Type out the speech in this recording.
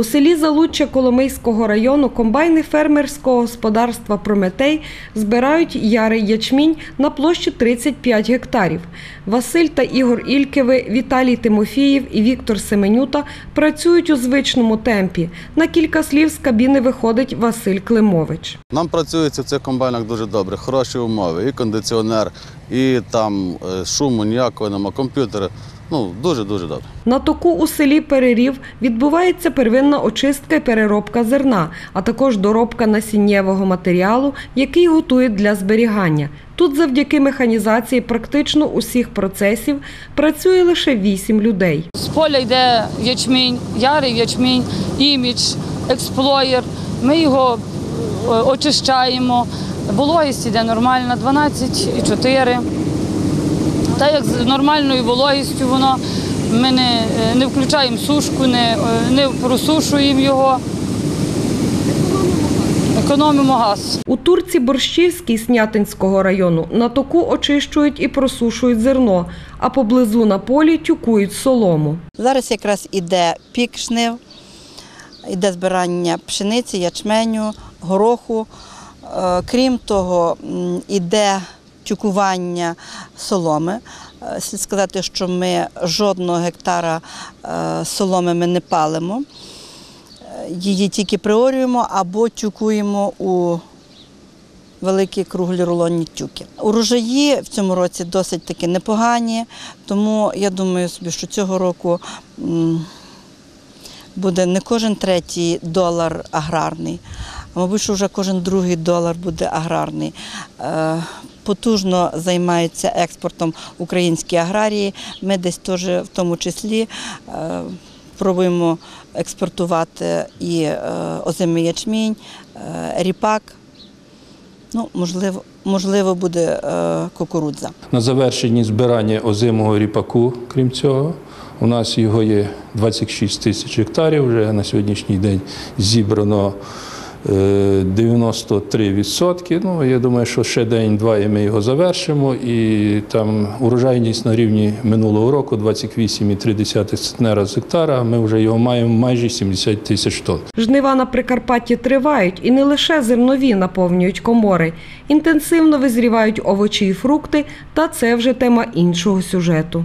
У селі Залуччя Коломийського району комбайни фермерського господарства Прометей збирають ярий ячмінь на площі 35 гектарів. Василь та Ігор Ількеви, Віталій Тимофієв і Віктор Семенюта працюють у звичному темпі. На кілька слів з кабіни виходить Василь Климович. Нам працюється в цих комбайнах дуже добре, хороші умови, і кондиціонер, і там е, шуму ніякого нема, комп'ютери. Ну, дуже-дуже добре. На току у селі Перерів відбувається первинна очистка і переробка зерна, а також доробка насіннєвого матеріалу, який готують для зберігання. Тут завдяки механізації практично усіх процесів працює лише 8 людей. З поля йде ячмінь, ярий ячмінь, імідж, експлоєр. Ми його е, очищаємо. Вологість йде нормальна, 12,4. Та як з нормальною вологістю воно, ми не, е, не включаємо сушку, не, е, не просушуємо його. Економимо газ. У Турці Борщівській Снятинського району на току очищують і просушують зерно, а поблизу на полі тюкують солому. Зараз якраз іде пік жнив, іде збирання пшениці, ячменю, гороху. Е, Крім того, іде тюкування соломи. Е, Слід сказати, що ми жодного гектара е, соломи ми не палимо. Е, Її тільки приорюємо або тюкуємо у великі круглі рулонні тюки. Урожаї в цьому році досить таки непогані, тому я думаю собі, що цього року буде не кожен третій долар аграрний, а мабуть, що вже кожен другий долар буде аграрний. Потужно займаються експортом українські аграрії. Ми десь теж в тому числі е, пробуємо експортувати і е, озимий ячмінь, е, ріпак. Ну, можливо, можливо, буде кукурудза. На завершенні збирання озимого ріпаку, крім цього, у нас його є 26 тисяч гектарів. Вже на сьогоднішній день зібрано 93%. Ну, я думаю, що ще день-два і ми його завершимо. І там урожайність на рівні минулого року 28,3 центнера з гектара. Ми вже його маємо майже 70 тисяч тонн. Жнива на Прикарпатті тривають і не лише зернові наповнюють комори. Інтенсивно визрівають овочі і фрукти, та це вже тема іншого сюжету.